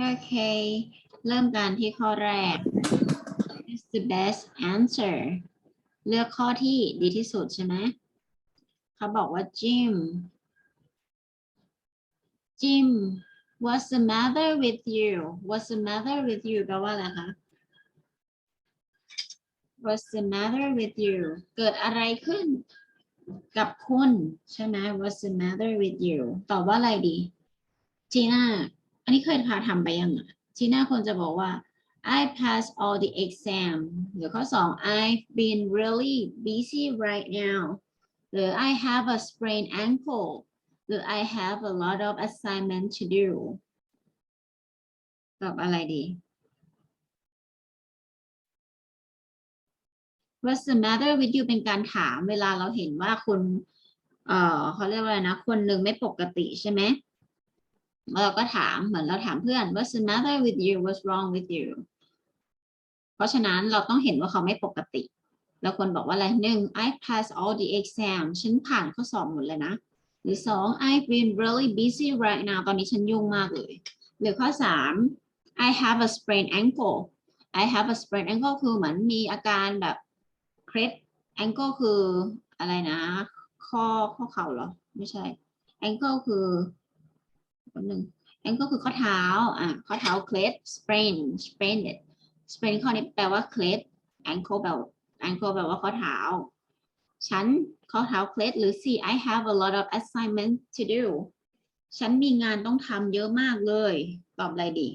โอเค เริ่มกันที่ข้อแรก is the best answer เลือกข้อที่ดีที่สุดใช่ไหม เขาบอกว่า Jim Jim what's the matter with you what's the matter with you แปลว่าอะไรคะ what's the matter with you เกิดอะไรขึ้นกับคุณ ใช่ไหม what's the matter with you ตอบว่าอะไรดีจีน่า อันนี้เคยพาทำไปยังอะจีน่าควรจะบอกว่า I passed all the exam หรือข้อสอง I've been really busy right now หรือ I have a sprained ankle หรือ I have a lot of assignment to do ตอบอะไรดี What's the matter with you เป็นการถามเวลาเราเห็นว่าคนเอ่อเขาเรียกว่าอะไรนะ คนหนึ่งไม่ปกติใช่ไหม เราก็ถามเหมือนเราถามเพื่อน What's the matter with you What's wrong with you เพราะฉะนั้นเราต้องเห็นว่าเขาไม่ปกติ แล้วคนบอกว่าอะไรหนึ่ง I passed all the exam ฉันผ่านข้อสอบหมดเลยนะ หรือสอง I've been really busy right now ตอนนี้ฉันยุ่งมากเลย หรือข้อสาม I have a sprained ankle I have a sprained ankle คือเหมือนมีอาการแบบเคล็ด ankle คืออะไรนะ ข้อข้อเข่าเหรอ ไม่ใช่ ankle คือ แป๊บนึง ankle คือข้อเท้า อะ ข้อเท้าเคล็ด sprain sprain it sprain ข้อนี้แปลว่าเคล็ด ankle แปลว่า ankle แปลว่าข้อเท้า ฉันข้อเท้าเคล็ดหรือ C I have a lot of assignment to do ฉันมีงานต้องทำเยอะมากเลย ตอบอะไรดี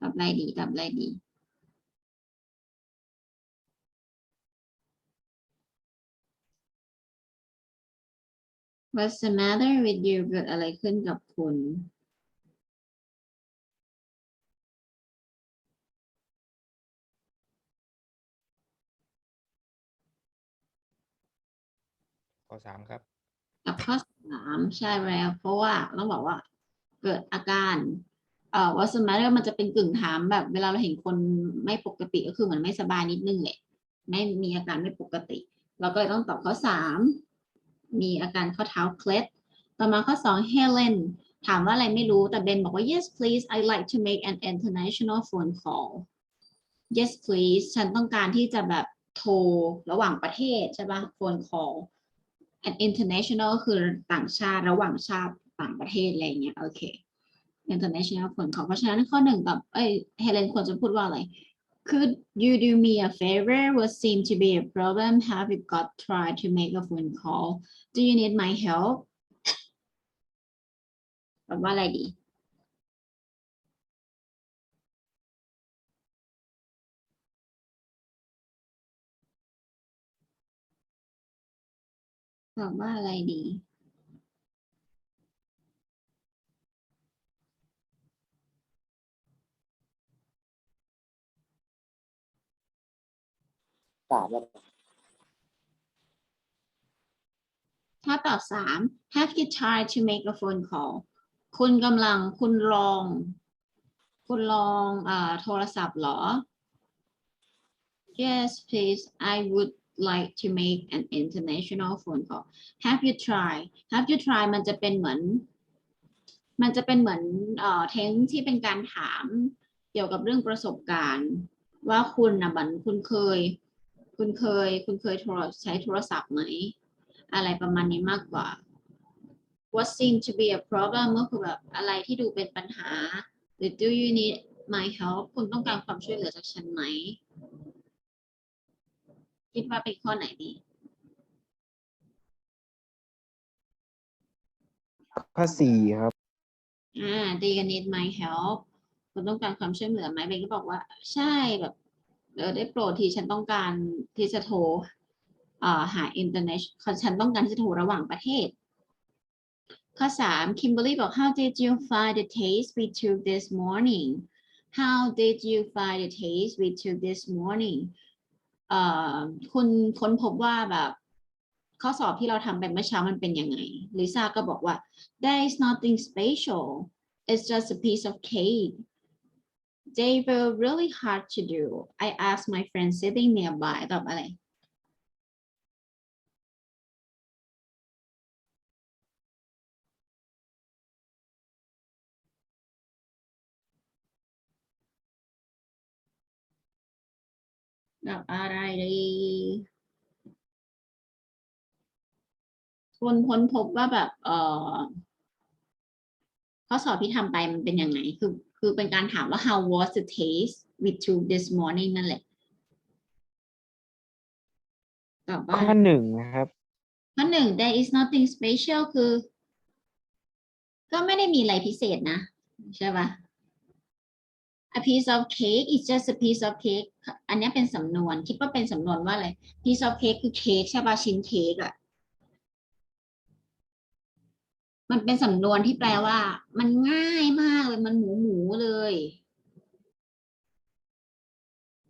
ตอบอะไรดีตอบอะไรดี What's the matter with you เกิดอะไรขึ้นกับคุณ ข้อสามครับ กับข้อสามใช่แล้ว เพราะว่าต้องบอกว่าเกิดอาการเอ่อ what's the matter มันจะเป็นกึ่งถามแบบ เวลาเราเห็นคนไม่ปกติก็คือเหมือนไม่สบายนิดนึงแหละไม่มีอาการไม่ปกติ เราก็เลยต้องตอบข้อสาม มีอาการข้อเท้าเคล็ด ต่อมาข้อสอง Helen ถามว่าอะไรไม่รู้ แต่เบนบอกว่า yes please I like to make an international phone call yes please ฉันต้องการที่จะแบบโทรระหว่างประเทศใช่ปะ phone call an international ก็คือต่างชาติระหว่างชาติต่างประเทศอะไรเงี้ยโอเค international phone call เพราะฉะนั้นข้อหนึ่งกับเอ้ยเฮเลนควรจะพูดว่าอะไร Could you do me a favor? What seemed to be a problem? Have you got tried to make a phone call? Do you need my help? ตอบว่าอะไรดี ตอบว่าอะไรดี สามแล้วถ้าตอบสาม have you tried to make a phone call คุณกำลังคุณลอง คุณลองอ่าโทรศัพท์เหรอ yes please I would like to make an international phone call have you tried have you tried มันจะเป็นเหมือน มันจะเป็นเหมือนเอ่อเทงที่เป็นการถามเกี่ยวกับเรื่องประสบการณ์ ว่าคุณนะบันคุณเคย คุณเคย คุณเคยโทรใช้โทรศัพท์ไหม อะไรประมาณนี้มากกว่า what seemed to be a problem ก็คือแบบอะไรที่ดูเป็นปัญหา หรือ do you need my help คุณต้องการความช่วยเหลือจากฉันไหม คิดว่าเป็นข้อไหนดี ข้อสี่ครับ อ่า do you need my help คุณต้องการความช่วยเหลือไหมเบนก็บอกว่า ใช่แบบ เออได้โปรดทีฉันต้องการที่จะโทรเอ่อหาอินเทอร์เน็ตฉันต้องการที่จะโทรระหว่างประเทศ ข้อสาม Kimberly บอก how did you find the taste we took this morning how did you find the taste we took this morning เอ่อคุณค้นพบว่าแบบข้อสอบที่เราทำไปเมื่อเช้ามันเป็นยังไง ลิซ่าก็บอกว่า there is nothing special it's just a piece of cake they were really hard to do. I asked my friend sitting nearby ตอบอะไร ตอบอะไรดีคนค้นพบว่าแบบ เออข้อสอบที่ทำไปมันเป็นยังไงคือ คือเป็นการถามว่า how was the taste with you this morning นั่นแหละตอบว่าข้อหนึ่งนะครับข้อหนึ่ง there is nothing special คือ ก็ไม่ได้มีอะไรพิเศษนะ ใช่ปะ a piece of cake is just a piece of cake อันเนี้ยเป็นสำนวน คิดว่าเป็นสำนวนว่าอะไร piece of cake คือเค้กใช่ปะชิ้นเค้กอะ มันเป็นสำนวนที่แปลว่า มันง่ายมากเลยมันหมูหมูเลย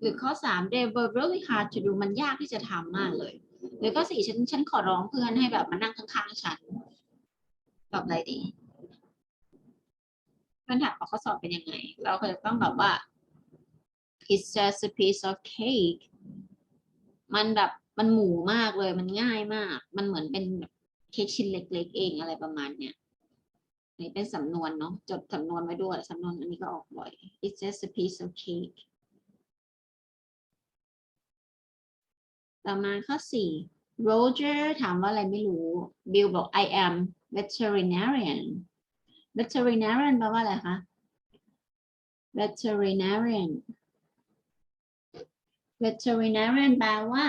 หรือข้อสาม they were really hard to do มันยากที่จะทำมากเลย หรือข้อสี่ฉันฉันขอร้องเพื่อนให้แบบมานั่งข้างๆฉันตอบอะไรดีเพื่อนถามว่าข้อสอบเป็นยังไง เราก็จะต้องแบบว่า it's just a piece of cake มันแบบมันหมูมากเลย มันง่ายมาก มันเหมือนเป็นแบบ เค้กชิ้นเล็ก ๆ เองอะไรประมาณเนี้ยนี่เป็นสำนวนเนาะจดสำนวนไว้ด้วยสำนวนอันนี้ก็ออกบ่อย it's just a piece of cake ต่อมาข้อสี่ Roger ถามว่าอะไรไม่รู้ Bill บอก I am veterinarian veterinarian แปลว่าอะไรคะ veterinarian veterinarian แปลว่า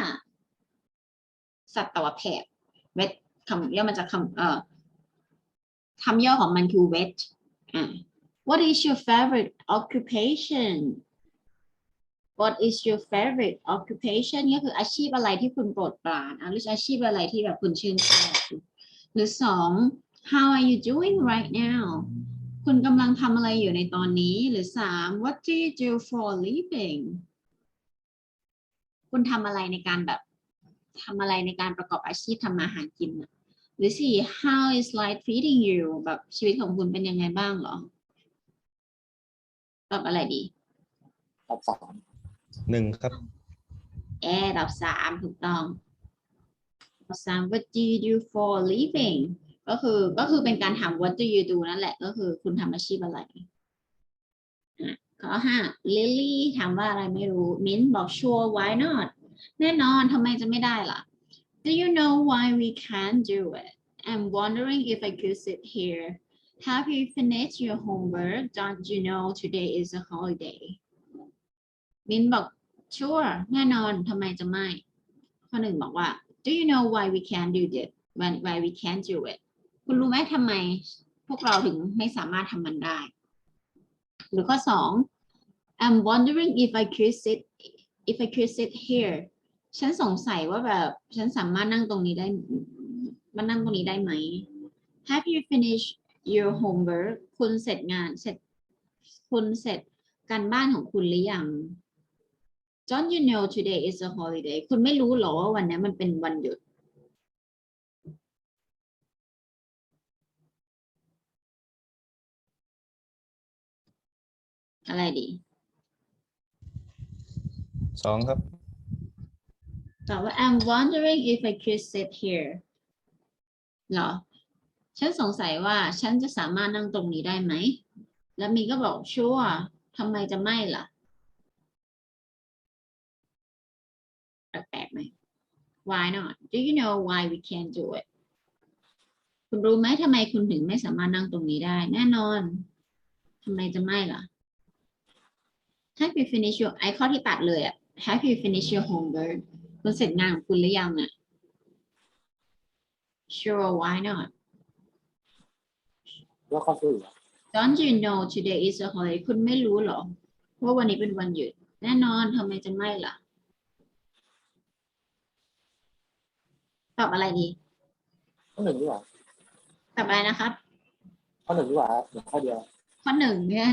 สัตวแพทย์ vet คำย่อมาจากคำเอ่อคำย่อของมันคือ vet อ่า What is your favorite occupation What is your favorite occupation ก็คืออาชีพอะไรที่คุณโปรดปรานหรืออาชีพอะไรที่แบบคุณชื่นชอบหรือสอง How are you doing right now คุณกำลังทำอะไรอยู่ในตอนนี้ หรือสาม What do you do for living คุณทำอะไรในการแบบทำอะไรในการประกอบอาชีพทำมาหากินนะ หรือสี่ How is life treating you แบบชีวิตของคุณเป็นยังไงบ้างเหรอ ตอบอะไรดี ตอบสามหนึ่งครับ แอร์ดับสามถูกต้องดับสาม what do you do for a living ก็คือก็คือเป็นการถาม what do you do นั่นแหละ ก็คือคุณทำอาชีพอะไรอะข้อห้า Lily ถามว่าอะไรไม่รู้ Min บอก sure why not แน่นอนทำไมจะไม่ได้ล่ะ Do you know why we can't do it I'm wondering if I could sit here Have you finished your homework Don't you know today is a holiday มินบอก sure แน่นอนทำไมจะไม่ ข้อหนึ่งบอกว่า do you know why we can't do it when why we can't do it คุณรู้ไหมทำไมพวกเราถึงไม่สามารถทำมันได้ หรือข้อสอง I'm wondering if I could sit if I could sit here ฉันสงสัยว่าแบบฉันสามารถนั่งตรงนี้ได้มานั่งตรงนี้ได้ไหม Have you finished your homework คุณเสร็จงานเสร็จคุณเสร็จการบ้านของคุณหรือยัง Don't you know today is a holiday คุณไม่รู้เหรอว่าวันนี้มันเป็นวันหยุด อะไรดี สองครับ ตอบว่า I'm wondering if I could sit here เหรอ ฉันสงสัยว่าฉันจะสามารถนั่งตรงนี้ได้ไหม แล้วมีก็บอก sure ทำไมจะไม่ล่ะ แปลกๆไหม Why not Do you know why we can't do it คุณรู้ไหมทำไมคุณถึงไม่สามารถนั่งตรงนี้ได้ แน่นอนทำไมจะไม่ล่ะ Have you finished your ไอข้อที่ตัดเลยอะ Have you finished your homework คุณเสร็จงานของคุณหรือยังอะ Sure why not แล้วข้อสี่อะ Don't you know today is a holiday คุณไม่รู้เหรอว่าวันนี้เป็นวันหยุด แน่นอนทำไมจะไม่ล่ะ ตอบอะไรดี ข้อหนึ่งดีกว่าตอบอะไรนะครับ ข้อหนึ่งดีกว่าเหลือข้อเดียว ข้อหนึ่งเนี่ย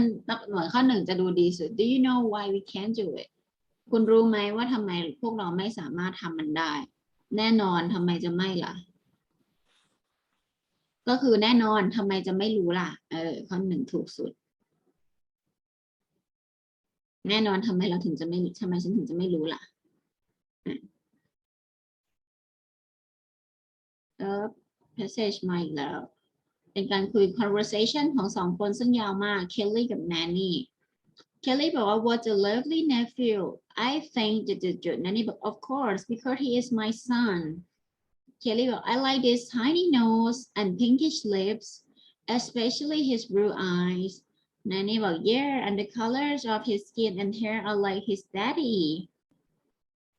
หน่วยข้อหนึ่งจะดูดีสุด Do you know why we can't do it คุณรู้ไหมว่าทำไมพวกเราไม่สามารถทำมันได้ แน่นอนทำไมจะไม่ล่ะ ก็คือแน่นอนทำไมจะไม่รู้ล่ะ เออข้อหนึ่งถูกสุด แน่นอนทำไมเราถึงจะไม่ทำไมฉันถึงจะไม่รู้ล่ะอะเออ passage มาอีกแล้ว เป็นการคุย conversation ของสองคนซึ่งยาวมากเคลลี่กับแนนนี่ Kelly Boa was a lovely nephew. I think the, the, the nanny, of course, because he is my son. Kelly, I like his tiny nose and pinkish lips, especially his blue eyes. Nanny, well, yeah, and the colors of his skin and hair are like his daddy.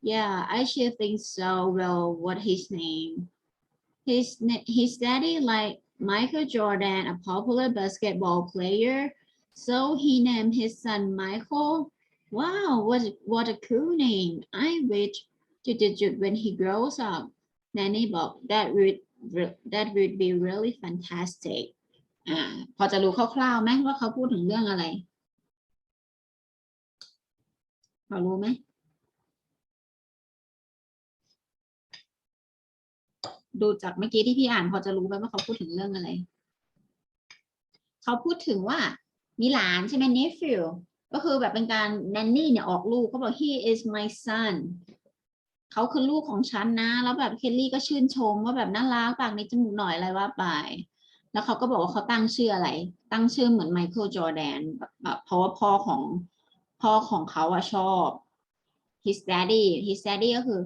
Yeah, I should think so. Well, what his name? His his daddy like Michael Jordan, a popular basketball player So he named his son Michael. Wow, what, what a cool name. I wish to the when he grows up. Nanny บอก that would that would be really fantastic. อ่าพอจะรู้คร่าวๆไหมว่าเขาพูดถึงเรื่องอะไรพอรู้ไหมดูจากเมื่อกี้ที่พี่อ่านพอจะรู้ไหมว่าเขาพูดถึงเรื่องอะไร เขาพูดถึงว่า มีหลานใช่ไหม nephew ก็คือแบบเป็นการแนนนี่เนี่ยออกลูกเขาบอก he is my son เขาคือลูกของฉันนะ แล้วแบบเคลลี่ก็ชื่นชมว่าแบบน่ารักปากนี้จมูกหน่อยอะไรว่าไป แล้วเขาก็บอกว่าเขาตั้งชื่ออะไร ตั้งชื่อเหมือนไมเคิลจอแดนแบบแบบเพราะว่าพ่อของพ่อของเขาอะชอบ his daddy his daddy ก็คือ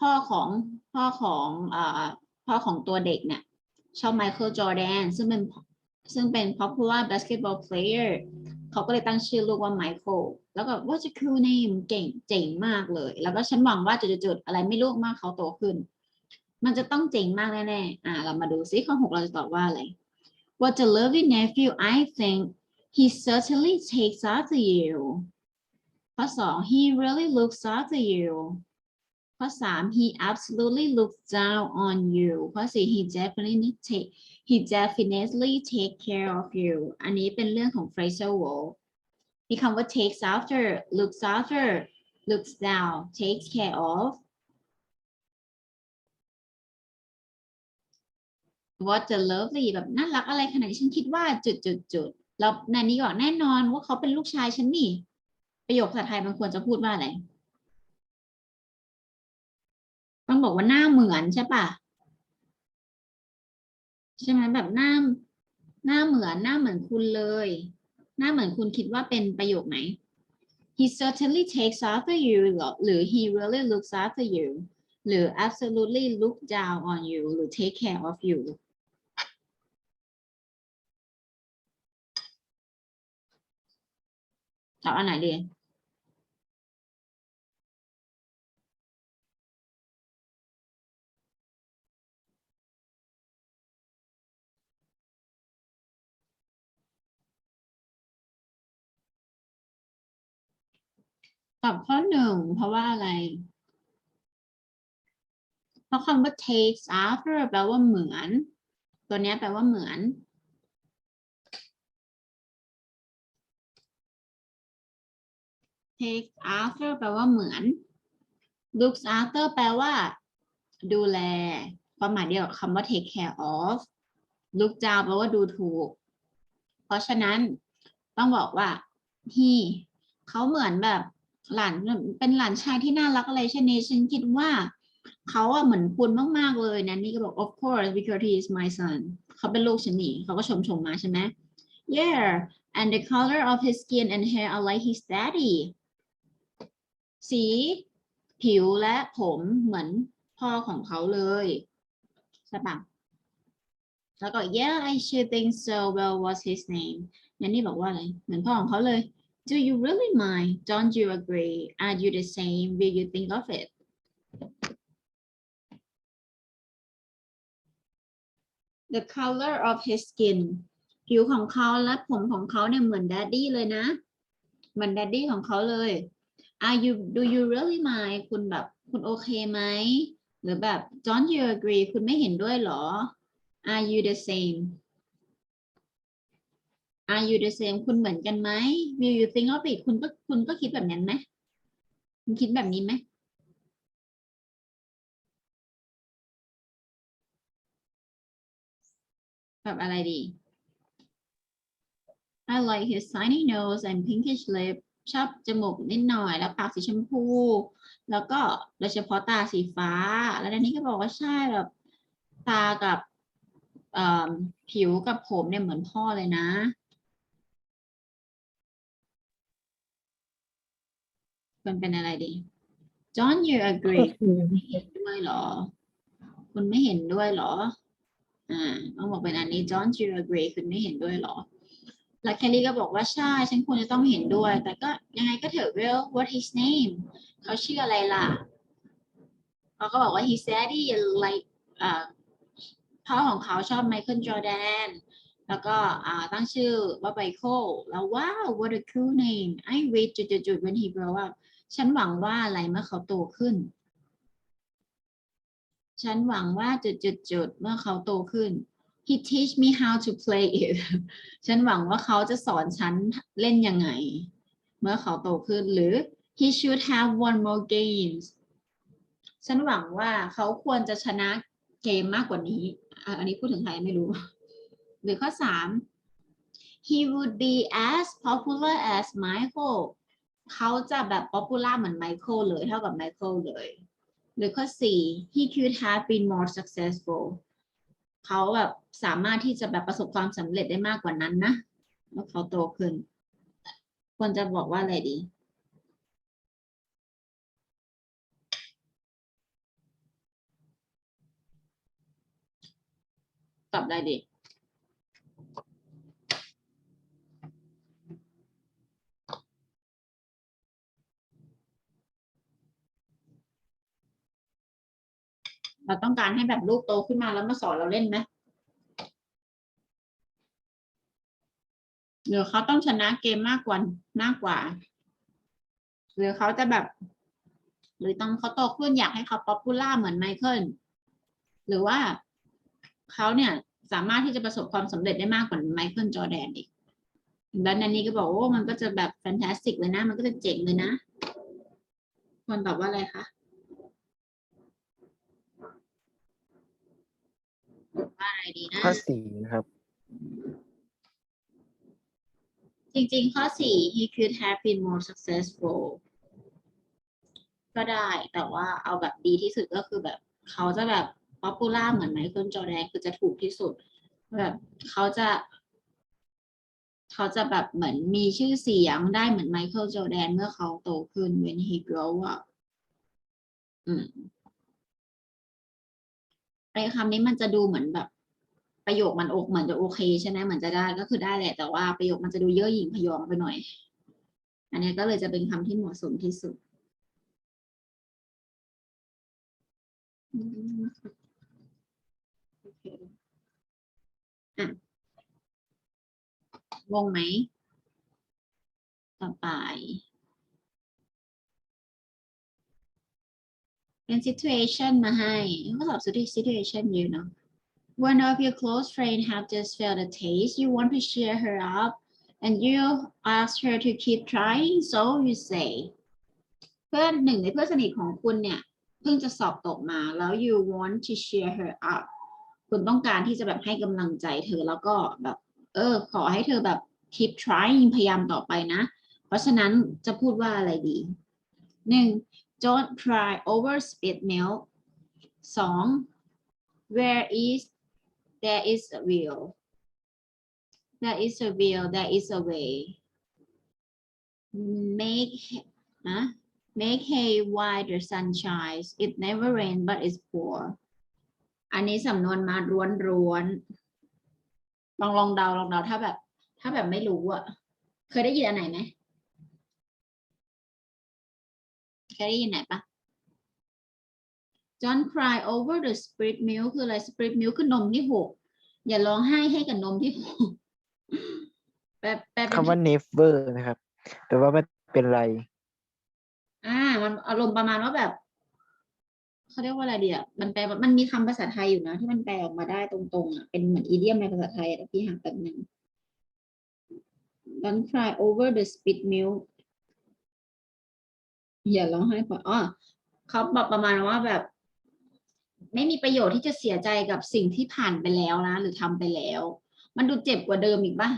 พ่อของพ่อของอ่าพ่อของตัวเด็กเนี่ยชอบไมเคิลจอแดนซึ่งเป็น ซึ่งเป็น popular basketball player เขาก็เลยตั้งชื่อลูกว่าไมเคิลแล้วก็ว่าจะ cool name เก่งเจ๋งมากเลย แล้วก็ฉันหวังว่าจุดๆๆอะไรไม่รู้มากเขาโตขึ้น มันจะต้องเจ๋งมากแน่ๆอ่าเรามาดูซิข้อหกเราจะตอบว่าอะไร What a lovely nephew I think he certainly takes after you ข้อสอง he really looks after you ข้อสาม he absolutely looks down on you ข้อสี่ he definitely take he definitely take care of you อันนี้เป็นเรื่องของ phrasal verb มีคำว่า takes after looks after looks down takes care of what a lovely แบบน่ารักอะไรขนาดนี้ฉันคิดว่าจุดจุดจุดแล้วนันนี้บอกแน่นอนว่าเขาเป็นลูกชายฉันนี่ ประโยคภาษาไทยมันควรจะพูดว่าอะไร ต้องบอกว่าหน้าเหมือนใช่ปะใช่ไหมแบบหน้าหน้าเหมือนหน้าเหมือนคุณเลย หน้าเหมือนคุณคิดว่าเป็นประโยคไหน he certainly takes after you หรอหรือ he really looks after you หรือ absolutely look down on you หรือ take care of you ตอบอันไหนดี อบข้อหนึ่งเพราะว่าอะไร เพราะคำว่า takes after แปลว่าเหมือน ตัวนี้แปลว่าเหมือน takes after แปลว่าเหมือน looks after แปลว่า ดูแล ความหมายเดียวกับคำว่า take care of look down แปลว่าดูถูก เพราะฉะนั้นต้องบอกว่า he เขาเหมือนแบบ หลานเป็นหลานชายที่น่ารักอะไรเช่นนี้ฉันคิดว่าเขาอะเหมือนคุณมาก ๆ เลยนะ นี่ก็บอก of course because he is my son เขาเป็นลูกฉันนี่เขาก็ชมชมมาใช่ไหม yeah and the color of his skin and hair are like his daddy สี ผิวและผมเหมือนพ่อของเขาเลยใช่ปะแล้วก็ yeah I should think so well what's his name นันนี่บอกว่าอะไร เหมือนพ่อของเขาเลย Do you really mind? Don't you agree? Are you the same? Will you think of it? The color of his skin ผิวของเขาและผมของเขาเนี่ยเหมือนแดดดี้เลยนะ เหมือนแดดดี้ของเขาเลย Are you do you really mind คุณแบบคุณโอเคไหม หรือแบบ Don't you agree คุณไม่เห็นด้วยหรอ Are you the same Are you the same คุณเหมือนกันไหม Will you think of it คุณก็คุณก็คิดแบบนั้นไหมคุณคิดแบบนี้ไหมแบบอะไรดี I like his tiny nose and pinkish lip ชอบจมูกนิดหน่อย แล้วปากสีชมพู แล้วก็โดยเฉพาะตาสีฟ้า แล้วอันนี้ก็บอกว่าใช่แบบตากับผิวกับผมเนี่ยเหมือนพ่อเลยนะ ควรเป็นอะไรดี Don't you agree ไม่เห็นด้วยเหรอ คุณไม่เห็นด้วยเหรอ อ่าต้องบอกเป็นอันนี้ Don't you agree คุณไม่เห็นด้วยเหรอ แล้วแคลรี่ก็บอกว่าใช่ ฉันควรจะต้องเห็นด้วย แต่ก็ยังไงก็เถอะ Well what his name เขาชื่ออะไรล่ะเขาก็บอกว่า he said he like อ่าพ่อของเขาชอบไมเคิลจอแดนแล้วก็ตั้งชื่อว่าไมเคิลแล้วว้าว what a cool name I read จุดๆๆ when he grow up ฉันหวังว่าอะไรเมื่อเขาโตขึ้น ฉันหวังว่าจุดๆๆเมื่อเขาโตขึ้น he teach me how to play it ฉันหวังว่าเขาจะสอนฉันเล่นยังไง เมื่อเขาโตขึ้นหรือ he should have won more games ฉันหวังว่าเขาควรจะชนะเกมมากกว่านี้ อันนี้พูดถึงใครไม่รู้ หรือข้อสาม he would be as popular as Michael เขาจะแบบ popular เหมือน Michael เลยเท่ากับ Michael เลยหรือข้อสี่ he could have been more successful เขาแบบสามารถที่จะแบบประสบความสำเร็จได้มากกว่านั้นนะเมื่อเขาโตขึ้น ควรจะบอกว่าอะไรดี ตอบได้ดี เราต้องการให้แบบลูกโตขึ้นมาแล้วมาสอนเราเล่นไหมหรือเขาต้องชนะเกมมากกว่ามากกว่า หรือเขาจะแบบ หรือต้องเขาโตขึ้นอยากให้เขาป๊อปปูล่าเหมือนไมเคิลหรือว่าเขาเนี่ยสามารถที่จะประสบความสำเร็จได้มากกว่าไมเคิลจอแดนอีกดังนั้นนี้ก็บอกโอ้มันก็จะแบบแฟนตาสติกเลยนะ มันก็จะเจ๋งเลยนะควรตอบว่าอะไรคะ ว่าอะไรดีนะ ข้อสี่นะครับ จริงๆ ข้อสี่ he could have been more successful ก็ได้แต่ว่าเอาแบบดีที่สุดก็คือแบบเขาจะแบบ popular เหมือนไมเคิลจอร์แดนคือจะถูกที่สุด แบบเขาจะ เขาจะแบบเหมือนมีชื่อเสียงได้เหมือนไมเคิลจอร์แดนเมื่อเขาโตขึ้น when he grow up อืม ไอ้คำนี้มันจะดูเหมือนแบบ ประโยคมันอกเหมือนจะโอเคใช่ไหมเหมือนจะได้ก็คือได้แหละ แต่ว่าประโยคมันจะดูเย่อหยิ่งพยองไปหน่อย อันนี้ก็เลยจะเป็นคำที่เหมาะสมที่สุดอะงงไหมต่อไป เป็น situation มาให้ก็ตอบ situation เยอะเนาะ One of your close friends have just failed a test. You want to cheer her up, and you ask her to keep trying. So you say, เพื่อนหนึ่งในเพื่อนสนิทของคุณเนี่ยเพิ่งจะสอบตกมาแล้ว you want to cheer her up คุณต้องการที่จะแบบให้กำลังใจเธอแล้วก็แบบ เออ ขอให้เธอแบบ keep trying พยายามต่อไปนะ เพราะฉะนั้นจะพูดว่าอะไรดีหนึ่ง don't cry over spilled milk สอง where is there is a will there is a will there is a way make huh? make hay while the sun shines it never rains but it's pour อันนี้สำนวนมาร้วนร้วนลองลองเดาลองเดาถ้าแบบ ถ้าแบบไม่รู้อะเคยได้ยินอันไหนไหม เคยได้ยินไหนปะ Don't cry over the spilled milk คืออะไร spilled milk คือนมที่หก อย่าร้องไห้ให้กับนมที่หกแปลแปลเป็นคำว่า never นะครับแปลว่าไม่เป็นไร อ่า มันอารมณ์ประมาณว่าแบบ เขาเรียกว่าอะไรดีอะ มันแปลว่ามันมีคำภาษาไทยอยู่นะ ที่มันแปลออกมาได้ตรงๆอะ เป็นเหมือนอีเดียมในภาษาไทยอะแต่พี่หาแป๊บนึง Don't cry over the spilled milk อย่าร้องไห้เพราะอ๋อเขาบอกประมาณว่าแบบ ไม่มีประโยชน์ที่จะเสียใจกับสิ่งที่ผ่านไปแล้วนะ หรือทำไปแล้ว มันดูเจ็บกว่าเดิมอีกป่ะ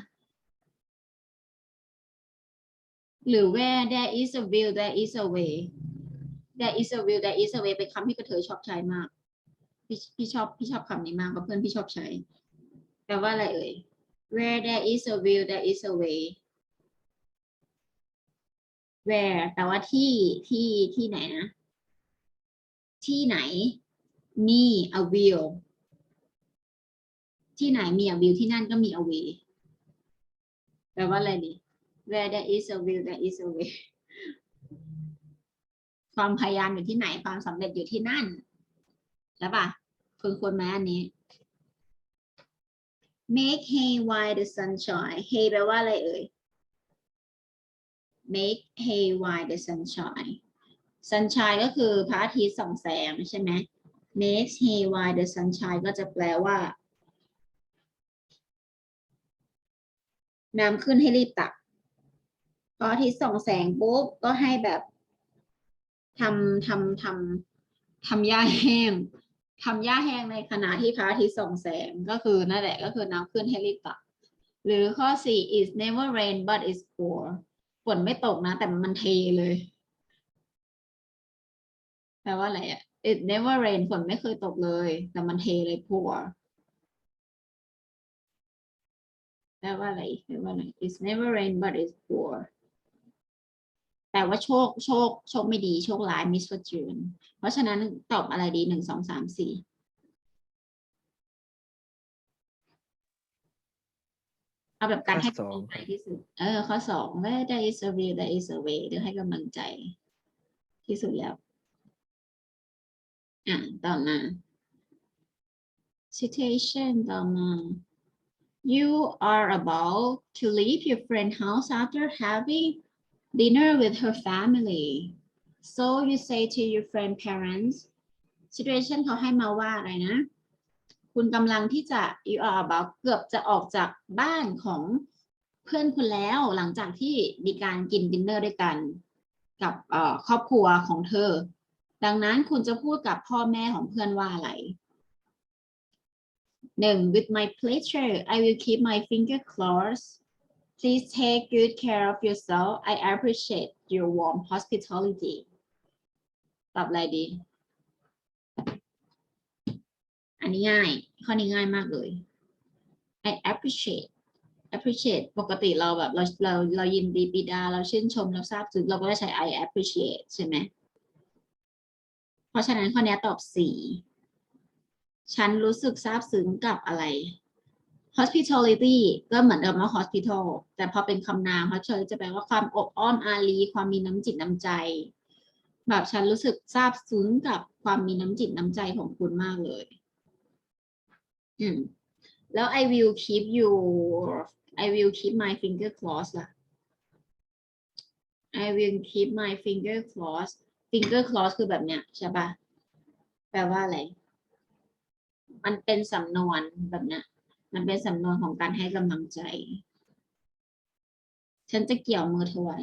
หรือ where there is a will there is a way there is a will there is a way เป็นคำที่กระเทยชอบใช้มาก พี่พี่ชอบพี่ชอบคำนี้มากเพราะเพื่อนพี่ชอบใช้แปลว่าอะไรเอ่ย where there is a will there is a way where แต่ว่าที่ที่ที่ไหนนะ ที่ไหนมี a will ที่ไหนมี a will ที่นั่นก็มี a way แปลว่าอะไรดี where there is a will there is a way ความพยายามอยู่ที่ไหนความสำเร็จอยู่ที่นั่นใช่ปะคุณควรไหมอันนี้ make hay while the sun shine hay แปลว่าอะไรเอ่ย make hay while the sun shine sunshine ก็คือพระอาทิตย์ส่องแสงใช่ไหม make hay while the sun shine ก็จะแปลว่าน้ำขึ้นให้รีบตักพออาทิตย์ส่องแสงปุ๊บก็ให้แบบทำทำทำทำหญ้าแห้งทำหญ้าแห้งในขณะที่พระอาทิตย์ส่องแสงก็คือนั่นแหละก็คือน้ำขึ้นให้รีบตัก หรือข้อสี่ is never rain but is pour ฝนไม่ตกนะ แต่มันเทเลย แปลว่าอะไรอะ it never rain ฝนไม่เคยตกเลย แต่มันเทเลย pour แปลว่าอะไรแปลว่าอะไร it's never rain but it's poor แปลว่าโชค โชค โชคไม่ดี โชคร้าย misfortune เพราะฉะนั้นตอบอะไรดีหนึ่งสองสามสี่ เอาแบบการข้อให้สองกำลังใจที่สุด เออ ข้อสอง where there is a will there is a way เดี๋ยวให้กำลังใจ ที่สุดแล้ว อะ ต่อมา situation ต่อมา you are about to leave your friend house after having dinner with her family so you say to your friend parents situation เขาให้มาว่าอะไรนะ คุณกำลังที่จะเกือบจะออกจากบ้านของเพื่อนคุณแล้วหลังจากที่มีการกินดินเนอร์ด้วยกัน กับครอบครัวของเธอ ดังนั้นคุณจะพูดกับพ่อแม่ของเพื่อนว่าอะไรหนึ่ง with my pleasure I will keep my finger crossed please take good care of yourself I appreciate your warm hospitality ตอบอะไรดี อั นนี้ง่าย ข้อนี้ง่ายมากเลย I appreciate appreciate ปกติเราแบบเราเราเรายินดีปิดา เราชื่นชมเราซาบซึ้งเราก็จะใช้ I appreciate ใช่ไหม เพราะฉะนั้นข้อนี้ตอบสี่ฉันรู้สึกซาบซึ้งกับอะไร hospitality ก็เหมือนกับว่า hospital แต่พอเป็นคำนาม hospitality จะแปลว่าความอบอ้อมอารีความมีน้ำจิตน้ำใจ แบบฉันรู้สึกซาบซึ้งกับความมีน้ำจิตน้ำใจของคุณมากเลย อืมแล้ว I will keep you I will keep my finger crossed ล่ะ I will keep my finger crossed finger crossed คือแบบเนี้ยใช่ปะแปลว่าอะไร มันเป็นสำนวนแบบเนี้ยมันเป็นสำนวนของการให้กำลังใจ ฉันจะเกี่ยวมือเธอไว้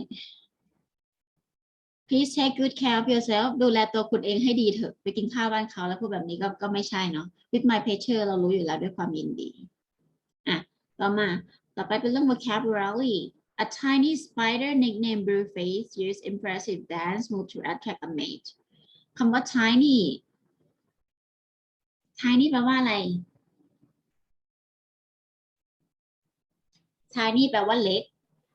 Please take good care of yourself ดูแลตัวคุณเองให้ดีเถอะ ไปกินข้าวบ้านเขาแล้วพูดแบบนี้ก็ก็ไม่ใช่เนาะ With my pleasure เรารู้อยู่แล้วด้วยความยินดี อะ ต่อมา ต่อไปเป็นเรื่อง vocabulary A tiny spider nicknamed Blueface used impressive dance move to attract a mate คำว่า tiny tiny แปลว่าอะไร tiny แปลว่าเล็ก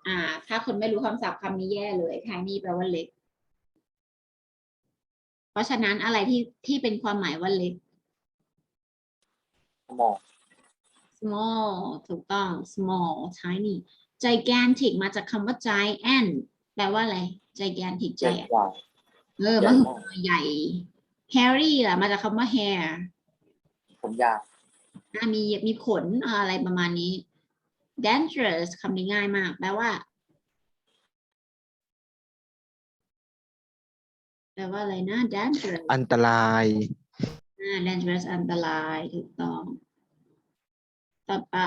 อ่า ถ้าคนไม่รู้คำศัพท์คำนี้แย่เลย tiny แปลว่าเล็ก เพราะฉะนั้นอะไรที่ที่เป็นความหมายว่าเล็กสมอง small ถูกต้อง small tiny gigantic มาจากคำว่า giant แปลว่าอะไร gigantic ใหญ่ giant ใหญ่เออใหญ่มันมากคือใหญ่ hairy ล่ะ มาจากคำว่า hair ผมยาวอะมีมีขนอะไรประมาณนี้ dangerous คำนี้ง่ายมาก แปลว่า ลว่าอะไรนะ dangerous อันตราย อ่า dangerous อันตรายถูกต้อง ต่อไป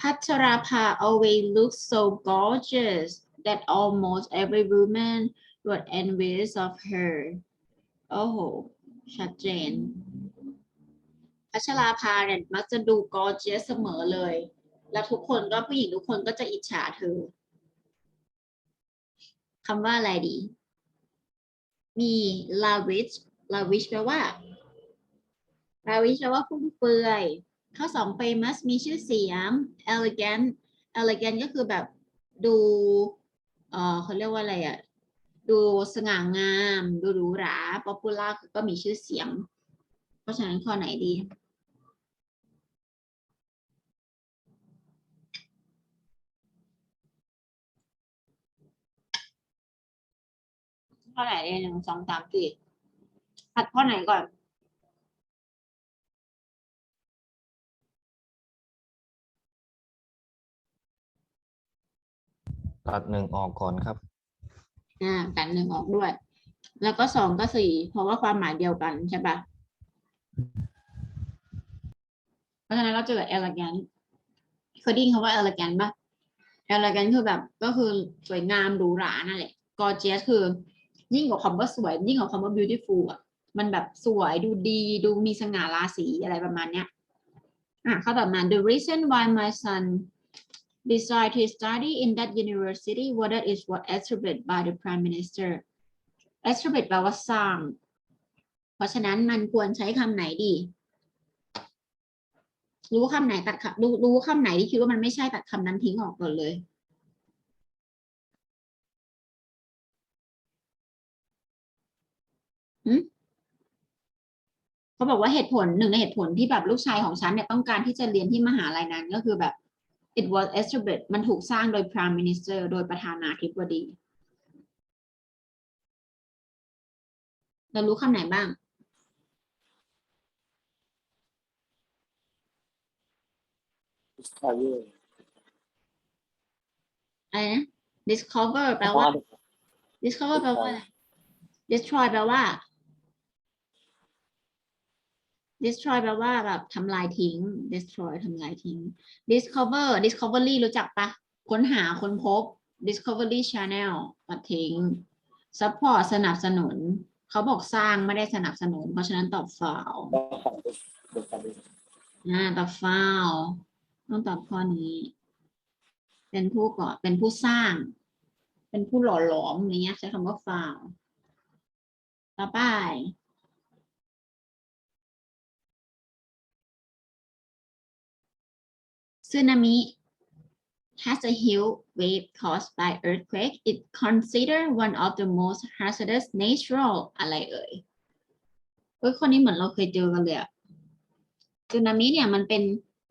พัชราภา always looks so gorgeous that almost every woman would envious of her โอ้โห ชัดเจน พัชราภาเนี่ยมักจะดู gorgeous เสมอเลย แล้วทุกคนก็ผู้หญิงทุกคนก็จะอิจฉาเธอ คำว่าอะไรดี มี lavish lavish แปลว่า lavish แปลว่าฟุ่มเฟือย ข้อสอง famous มีชื่อเสียง elegant elegant ก็คือแบบดูเออเขาเรียกว่าอะไรอะดูสง่างาม ดูหรูหรา popular ก็มีชื่อเสียง เพราะฉะนั้นข้อไหนดี ข้อไหนดีหนึ่งสองสามสี่หัดข้อไหนก่อนตัดหนึ่งออกก่อนครับ อ่าตัดหนึ่งออกด้วย แล้วก็สองก็สี่เพราะว่าความหมายเดียวกันใช่ปะเพราะฉะนั้นเราจะแบบ elegant เคยได้ยินคำว่า elegant ปะ elegant คือแบบก็คือสวยงามหรูหรานั่นแหละ gorgeous คือ ยิ่งกว่าคำว่าสวย ยิ่งกว่าคำว่า beautiful อะมันแบบสวยดูดี ดูมีสง่าราศีอะไรประมาณเนี้ยอะข้อต่อมา the reason why my son decide to study in that university whether is what attributed by the prime minister attribute แปลว่าสร้าง เพราะฉะนั้นมันควรใช้คำไหนดี รู้คำไหนตัดคำรู้รู้คำไหนที่คิดว่ามันไม่ใช่ตัดคำนั้นทิ้งออกก่อนเลย เขาบอกว่าเหตุผลหนึ่งในเหตุผลที่แบบลูกชายของฉันเนี่ยต้องการที่จะเรียนที่มหาลัยนั้น ก็คือแบบ it was established มันถูกสร้างโดย prime minister โดยประธานาธิบดีเรารู้คำไหนบ้าง discover อะไรนะ discover แปลว่า discover แปลว่าอะไร destroy แปลว่า destroy แปลว่าแบบทำลายทิ้ง destroy ทำลายทิ้ง discover discovery รู้จักปะค้นหาค้นพบ discovery channel ตัดทิ้ง support สนับสนุน เขาบอกสร้างไม่ได้สนับสนุน เพราะฉะนั้นตอบ foul อ่าตอบ foul ต้องตอบข้อนี้ เป็นผู้ก่อเป็นผู้สร้าง เป็นผู้หล่อหลอมอย่างเงี้ยใช้คำว่า foul ต่อไป Tsunami has a huge wave caused by earthquake. It considered one of the most hazardous natural อะไรเอ่ยเฮ้ยคนนี้เหมือนเราเคยเจอกันเลยอะสึนามิเนี่ยมันเป็น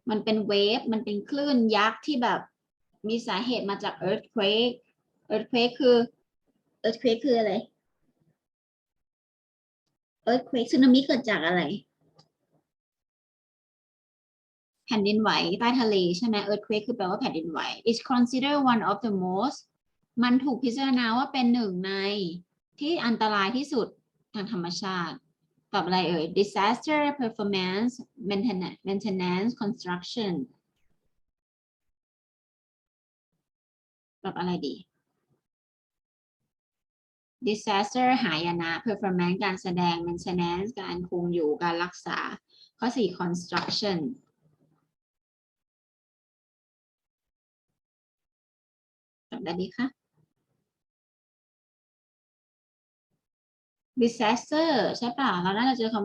มันเป็นเวฟมันเป็นคลื่นยักษ์ที่แบบมีสาเหตุมาจาก earthquake earthquake คือ earthquake คืออะไร earthquake สึนามิเกิดจากอะไร ผ่นดินไหวใต้ทะเลใช่ไหม earthquake คือแปลว่าแผ่นดินไหว is considered one of the most มันถูกพิจารณาว่าเป็นหนึ่งในที่อันตรายที่สุดทางธรรมชาติ ตอบอะไรเอ่ย disaster performance maintenance maintenance construction ตอบอะไรดี disaster หายนะ performance การแสดง maintenance การคงอยู่การรักษา ข้อสี่ construction ตอบได้ดีคะ disaster ใช่ป่ะเราน่าจะเจอคำ